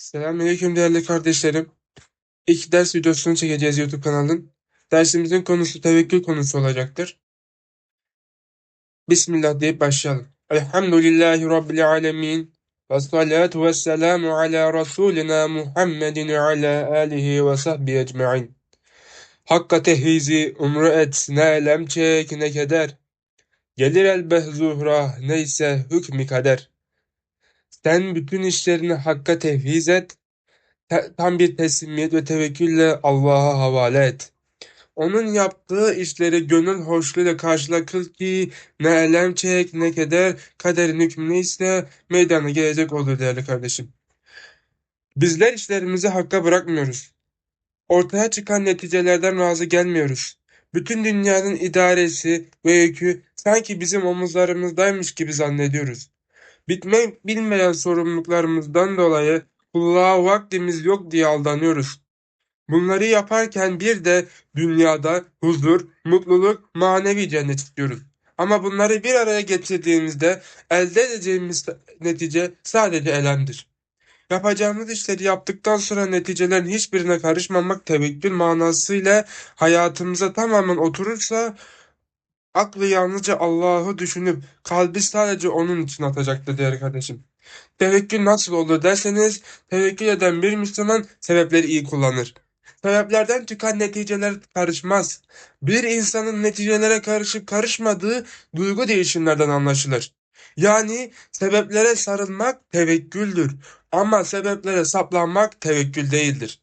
Selamünaleyküm değerli kardeşlerim. İlk ders videosunu çekeceğiz YouTube kanalının. Dersimizin konusu tevekkül konusu olacaktır. Bismillah deyip başlayalım. Elhamdülillahi Rabbil alemin. Ve salatu ve selamu ala Resulina Muhammedin ala alihi ve sahbihi ecma'in. Hakka tehvizi umru et, ne elem çek ne keder. Gelir elbeh zuhra, neyse hükmü kader. Sen bütün işlerini Hakk'a tevhiz et, tam bir teslimiyet ve tevekkülle Allah'a havale et. Onun yaptığı işleri gönül hoşluğuyla karşıla kıl ki ne elem çek ne keder, kaderin hükmü neyse meydana gelecek olur değerli kardeşim. Bizler işlerimizi Hakk'a bırakmıyoruz. Ortaya çıkan neticelerden razı gelmiyoruz. Bütün dünyanın idaresi ve yükü sanki bizim omuzlarımızdaymış gibi zannediyoruz. Bitmek bilmeyen sorumluluklarımızdan dolayı kulluğa vaktimiz yok diye aldanıyoruz. Bunları yaparken bir de dünyada huzur, mutluluk, manevi cennet istiyoruz. Ama bunları bir araya getirdiğimizde elde edeceğimiz netice sadece elemdir. Yapacağımız işleri yaptıktan sonra neticelerin hiçbirine karışmamak tevekkül manasıyla hayatımıza tamamen oturursa aklı yalnızca Allah'ı düşünüp kalbi sadece onun için atacaktır değerli kardeşim. Tevekkül nasıl olur derseniz tevekkül eden bir Müslüman sebepleri iyi kullanır. Sebeplerden çıkan neticeler karışmaz. Bir insanın neticelere karışıp karışmadığı duygu değişimlerden anlaşılır. Yani sebeplere sarılmak tevekküldür ama sebeplere saplanmak tevekkül değildir.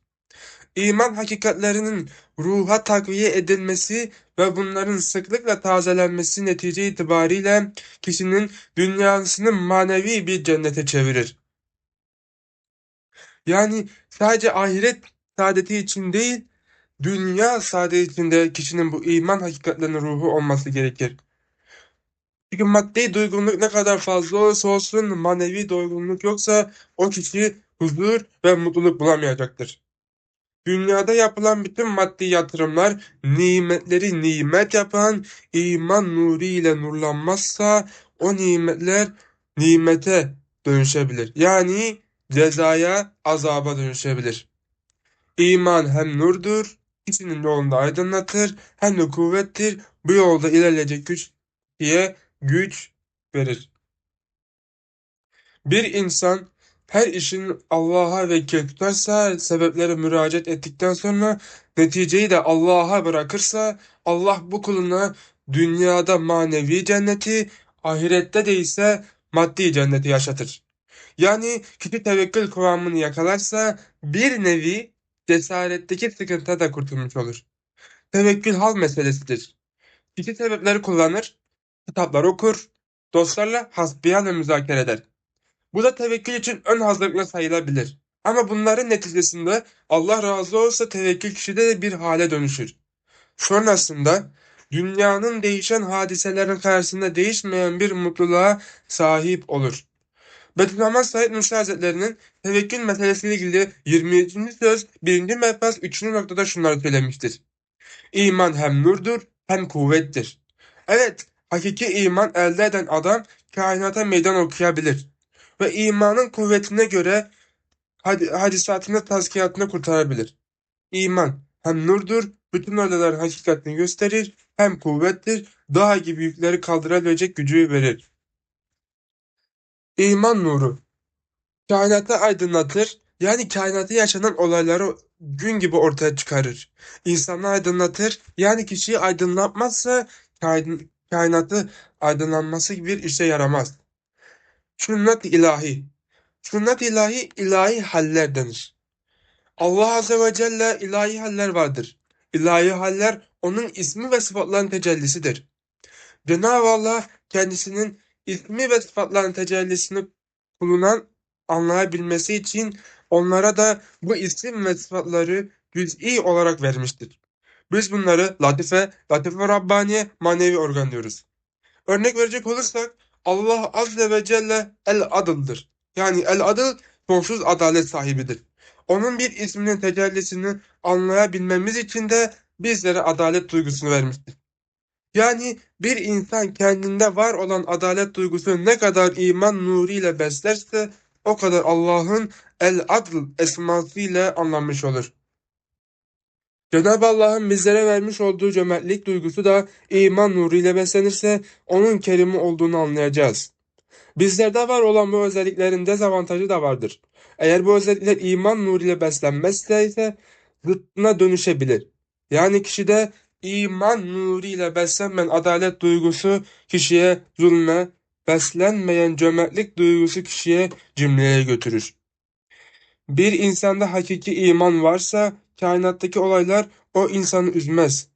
İman hakikatlerinin ruha takviye edilmesi ve bunların sıklıkla tazelenmesi netice itibariyle kişinin dünyasını manevi bir cennete çevirir. Yani sadece ahiret saadeti için değil, dünya saadeti içinde kişinin bu iman hakikatlerinin ruhu olması gerekir. Çünkü maddi doygunluk ne kadar fazla olursa olsun manevi doygunluk yoksa o kişi huzur ve mutluluk bulamayacaktır. Dünyada yapılan bütün maddi yatırımlar nimetleri nimet yapan iman nuru ile nurlanmazsa o nimetler nimete dönüşebilir. Yani cezaya, azaba dönüşebilir. İman hem nurdur, kişinin yolunda aydınlatır, hem de kuvvettir. Bu yolda ilerleyecek güç diye güç verir. Bir insan her işini Allah'a vekil tutarsa, sebeplere müracaat ettikten sonra neticeyi de Allah'a bırakırsa, Allah bu kuluna dünyada manevi cenneti, ahirette de ise maddi cenneti yaşatır. Yani kişi tevekkül kıvamını yakalarsa bir nevi cesaretteki sıkıntıda da kurtulmuş olur. Tevekkül hal meselesidir. Kişi sebepleri kullanır, kitaplar okur, dostlarla hasbihal ve müzakere eder. Bu da tevekkül için ön hazırlıkla sayılabilir. Ama bunların neticesinde Allah razı olsa tevekkül kişide de bir hale dönüşür. Sonrasında dünyanın değişen hadiselerin karşısında değişmeyen bir mutluluğa sahip olur. Bediüzzaman Said Nursi Hazretleri'nin tevekkül meselesiyle ilgili 27. söz 1. mefaz 3. noktada şunları söylemiştir. İman hem nurdur hem kuvvettir. Evet, hakiki iman elde eden adam kainata meydan okuyabilir ve imanın kuvvetine göre had hadisatını tazkiyatını kurtarabilir. İman hem nurdur, bütün olayların hakikatini gösterir, hem kuvvettir, dağ gibi yükleri kaldırabilecek gücü verir. İman nuru, kainatı aydınlatır, yani kainatta yaşanan olayları gün gibi ortaya çıkarır. İnsanı aydınlatır, yani kişiyi aydınlatmazsa kain kainatı aydınlanması gibi bir işe yaramaz. Sünnet ilahi. Sünnet ilahi ilahi haller denir. Allah Azze ve Celle ilahi haller vardır. İlahi haller onun ismi ve sıfatlarının tecellisidir. Cenab-ı Allah kendisinin ismi ve sıfatlarının tecellisini kulunan anlayabilmesi için onlara da bu isim ve sıfatları cüz'i olarak vermiştir. Biz bunları latife, latife Rabbaniye, manevi organ diyoruz. Örnek verecek olursak Allah Azze ve Celle el-adıldır. Yani el-adıl sonsuz adalet sahibidir. Onun bir isminin tecellisini anlayabilmemiz için de bizlere adalet duygusunu vermiştir. Yani bir insan kendinde var olan adalet duygusunu ne kadar iman nuru ile beslerse o kadar Allah'ın El-Adl esmasıyla anlanmış olur. Cenab-ı Allah'ın bizlere vermiş olduğu cömertlik duygusu da iman nuruyla beslenirse onun kerimi olduğunu anlayacağız. Bizlerde var olan bu özelliklerin dezavantajı da vardır. Eğer bu özellikler iman nuruyla beslenmezse ise zıttına dönüşebilir. Yani kişide iman nuruyla beslenmeyen adalet duygusu kişiye zulme, beslenmeyen cömertlik duygusu kişiye cimriye götürür. Bir insanda hakiki iman varsa kainattaki olaylar o insanı üzmez.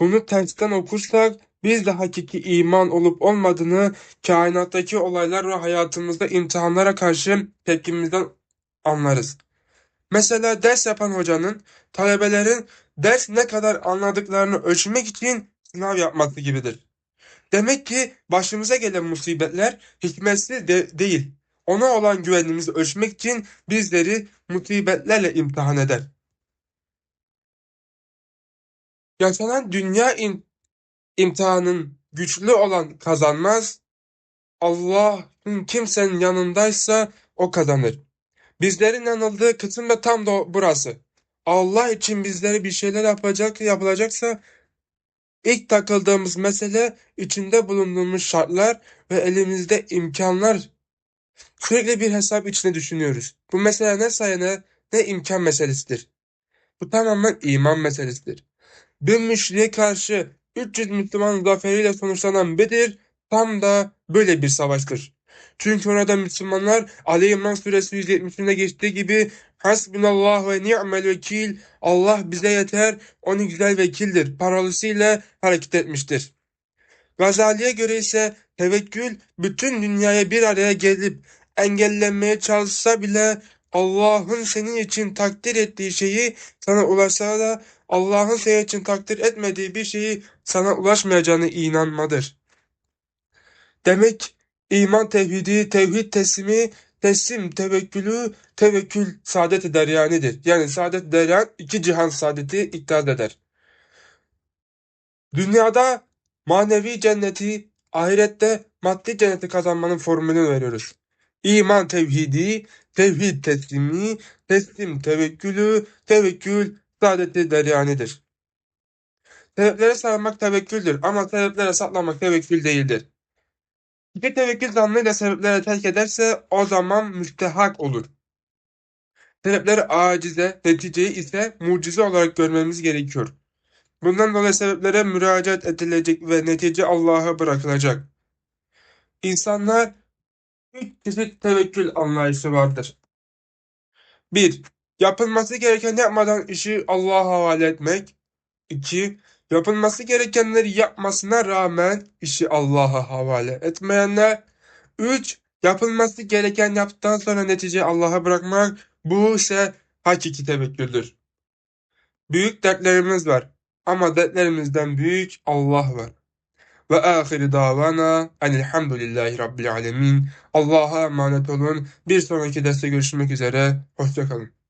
Bunu tersten okursak biz de hakiki iman olup olmadığını kainattaki olaylar ve hayatımızda imtihanlara karşı tepkimizden anlarız. Mesela ders yapan hocanın talebelerin ders ne kadar anladıklarını ölçmek için sınav yapması gibidir. Demek ki başımıza gelen musibetler hikmetsiz de değil. Ona olan güvenimizi ölçmek için bizleri musibetlerle imtihan eder. Yaşanan dünya im imtihanın güçlü olan kazanmaz. Allah'ın kimsenin yanındaysa o kazanır. Bizlerin yanıldığı kısım da tam da burası. Allah için bizlere bir şeyler yapacak yapılacaksa ilk takıldığımız mesele içinde bulunduğumuz şartlar ve elimizde imkanlar sürekli bir hesap içine düşünüyoruz. Bu mesele ne sayene ne imkan meselesidir. Bu tamamen iman meselesidir. Bir müşriye karşı 300 Müslüman zaferiyle sonuçlanan Bedir tam da böyle bir savaştır. Çünkü orada Müslümanlar Ali İmran suresi 170'inde geçtiği gibi Hasbunallah ve ni'mel vekil Allah bize yeter, onu güzel vekildir paralısıyla hareket etmiştir. Gazali'ye göre ise tevekkül bütün dünyaya bir araya gelip engellenmeye çalışsa bile Allah'ın senin için takdir ettiği şeyi sana ulaşsa da Allah'ın senin için takdir etmediği bir şeyi sana ulaşmayacağını inanmadır. Demek iman tevhidi, tevhid teslimi, teslim tevekkülü, tevekkül saadet-i deryanidir. Yani saadet deryan iki cihan saadeti iktidat eder. Dünyada manevi cenneti, ahirette maddi cenneti kazanmanın formülünü veriyoruz. İman tevhidi, tevhid teslimi, teslim tevekkülü, tevekkül saadeti deryanidir. Sebeplere sarılmak tevekküldür ama sebeplere saklamak tevekkül değildir. Bir tevekkül zannıyla sebeplere terk ederse o zaman müstehak olur. Sebepleri acize, neticeyi ise mucize olarak görmemiz gerekiyor. Bundan dolayı sebeplere müracaat edilecek ve netice Allah'a bırakılacak. İnsanlar üç çeşit tevekkül anlayışı vardır. 1. Yapılması gereken yapmadan işi Allah'a havale etmek. 2. Yapılması gerekenleri yapmasına rağmen işi Allah'a havale etmeyenler. 3. Yapılması gereken yaptıktan sonra neticeyi Allah'a bırakmak. Bu ise hakiki tevekküldür. Büyük dertlerimiz var. Ama dertlerimizden büyük Allah var. Ve ahiri davana enelhamdülillahi rabbil alemin. Allah'a emanet olun. Bir sonraki derste görüşmek üzere. Hoşçakalın.